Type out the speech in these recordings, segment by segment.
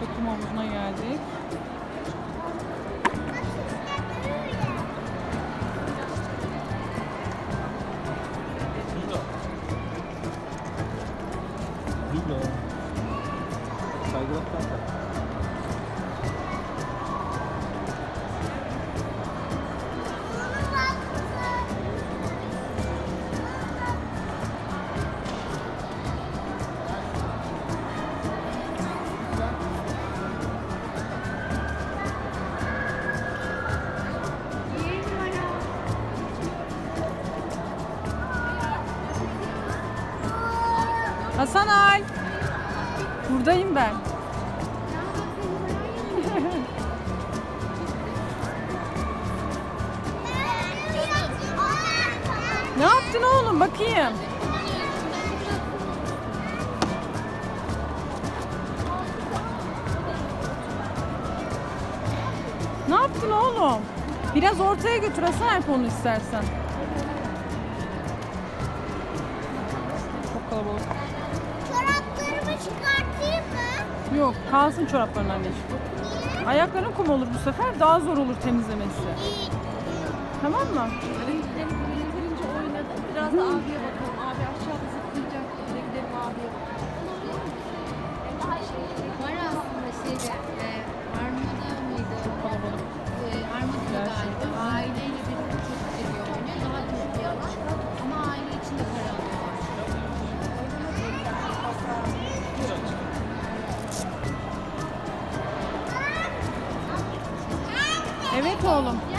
Kum havuzuna geldik. Hasan Al. Buradayım ben. Ne yaptın oğlum bakayım. Ne yaptın oğlum? Biraz ortaya götür Hasan Alp onu istersen. Yok kalsın çorapların anneciğim. Ayakların kum olur bu sefer daha zor olur temizlemesi. Tamam mı? Birleştirince oynadık. Biraz da abiye bakalım. Abi aşağıda zıplayacak. Bir de gidelim abiye Var aslında şeyde, e, Armada mıydı? E, Armada galiba. Aileyle birlikte çok seviyor oynuyor. Daha büyük bir alan. Ama aile içinde para alıyorlar. Oğlum.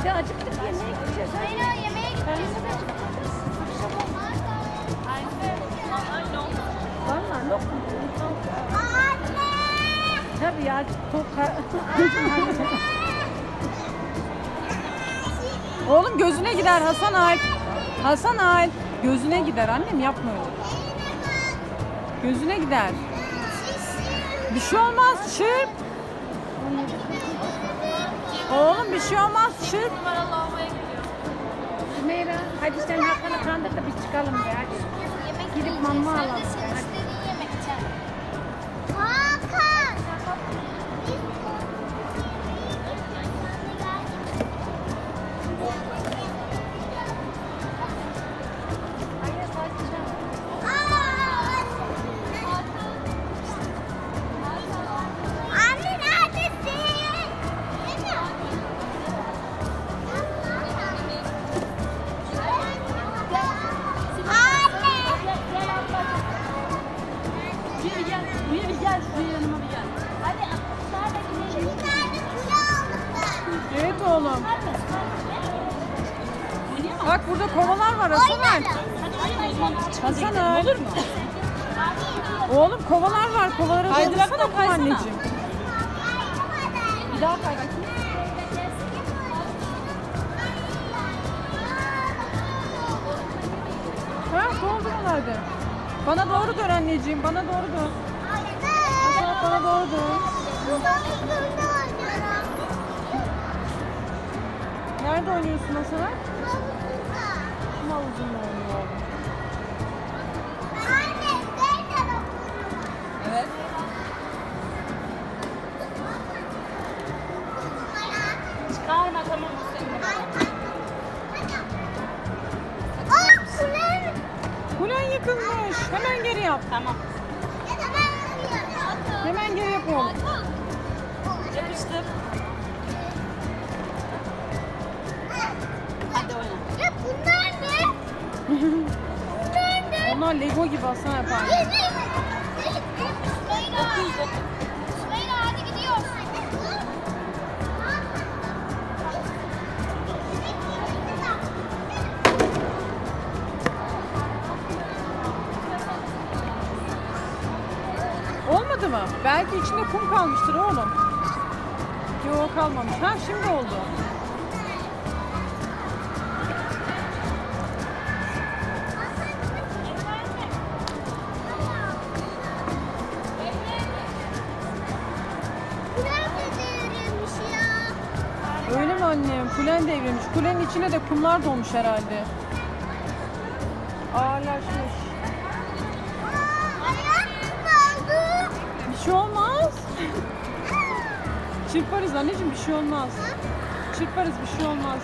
Hadi acıktık yemeğe gideceğiz. Hayır, yemeğe gideceğiz. Valla lokma. Anne! Tabii ya tok Oğlum gözüne gider Hasan Alp. Hasan Alp. Gözüne gider annem yapma öyle. Gözüne gider. Bir şey olmaz çırp. Oğlum bir şey olmaz çırp. Sümeyra hadi sen Hakan'ı kandır da biz çıkalım be hadi. Gidip de alalım. Hadi. Hasan. Olur mu? Oğlum kovalar var. Kovalara doldursana kum kaysana. anneciğim. Bir daha kay bakayım. Ha doldurun hadi. Bana doğru dön anneciğim. Bana doğru dön. Hasan bana doğru dön. Nerede oynuyorsun Hasan? Kum havuzunda oynuyor oğlum. Yıkılmış. Hemen geri yap. Tamam. Hemen geri yap oğlum. Yapıştır. Hadi oyna. Ya bunlar ne? Bunlar ne? Onlar Lego gibi Hasan Alp İçinde kum kalmıştır oğlum. Yok kalmamış. Ha şimdi oldu. Öyle mi annem? Kulen devrilmiş. Kulenin içine de kumlar dolmuş herhalde. Ağırlaşmış. Çırparız anneciğim bir şey olmaz. Çırparız bir şey olmaz.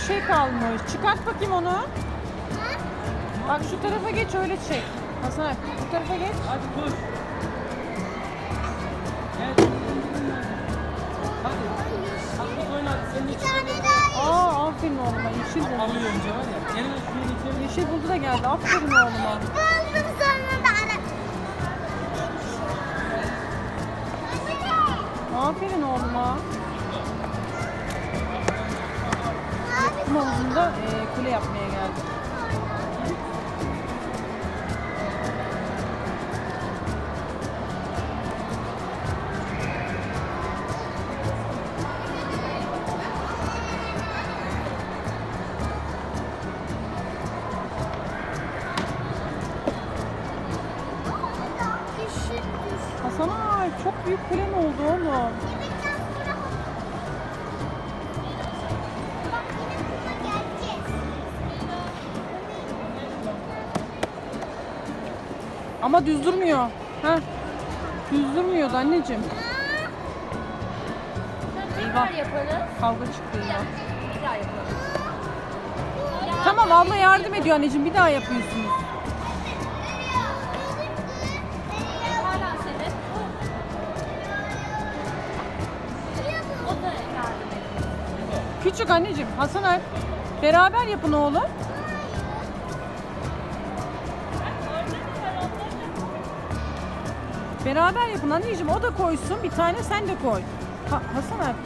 Bir şey kalmış. Çıkart bakayım onu. Bak şu tarafa geç öyle çek. Hasan abi bu tarafa geç. Hadi koş. Gel. Hadi. Hadi oyna. Senin Bir için tane daha Aa aferin oğluma yeşil buldu. alıyor önce var ya. Gelin şunun içine. Yeşil buldu da geldi. Aferin oğluma. buldum sonunda. Aferin oğluma. Kum havuzunda e, kule yapmaya geldi. düşün düşün. Hasan abi çok büyük kulen oldu oğlum. Ama düz durmuyor. Heh. Düz durmuyordu anneciğim. Eyvah. Kavga çıktı eyvah. Bir daha yaparız. Tamam abla yardım ediyor anneciğim. Bir daha yapıyorsunuz. Küçük anneciğim. Hasan Alp. Beraber yapın oğlum. Beraber yapın anneciğim. O da koysun. Bir tane sen de koy. Ha- Hasan Alp.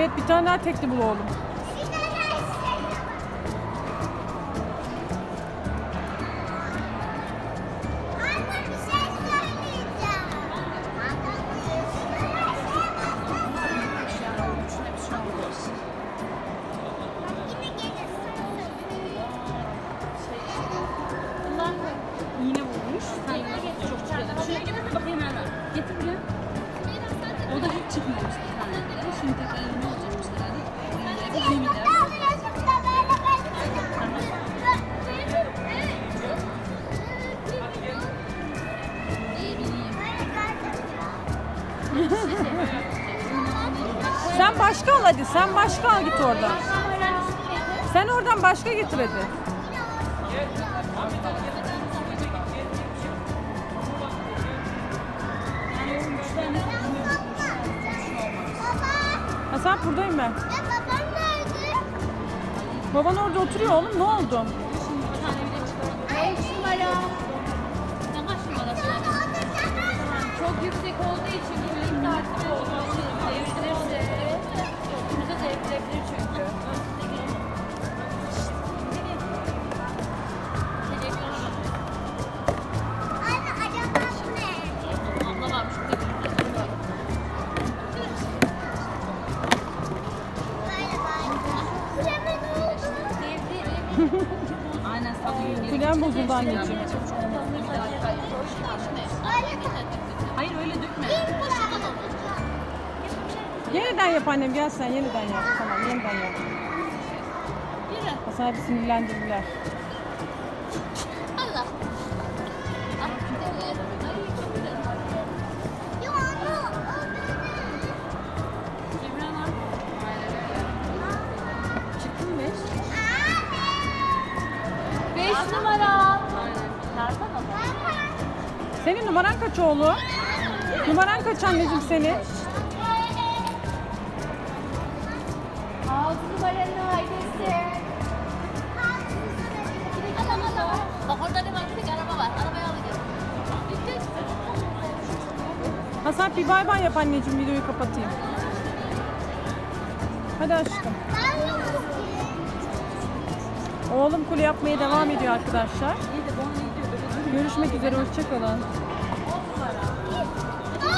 Evet bir tane daha tekli bul oğlum. Hadi. Sen başka al git oradan. Sen oradan başka getir hadi. Hasan buradayım ben. Baban orada oturuyor oğlum. Ne oldu? Çok yüksek olduğu için kimlik artık olduğu devrilebilir çünkü. Aynen salıyor. Kulen bozuldu anneciğim. Yeniden yap annem gel sen yeniden yap. Tamam yeniden yap. Yürü. Hasan abi sinirlendirdiler. Allah. Ah? Beş numara. Senin numaran kaç oğlum? Numaran kaç anneciğim senin? Numaranın ailesi. Adam adam. Bak orada ne var? Bir. Hasan bir bay bay yap anneciğim videoyu kapatayım. Hadi aşkım. Oğlum kule yapmaya devam ediyor arkadaşlar. Görüşmek üzere hoşçakalın.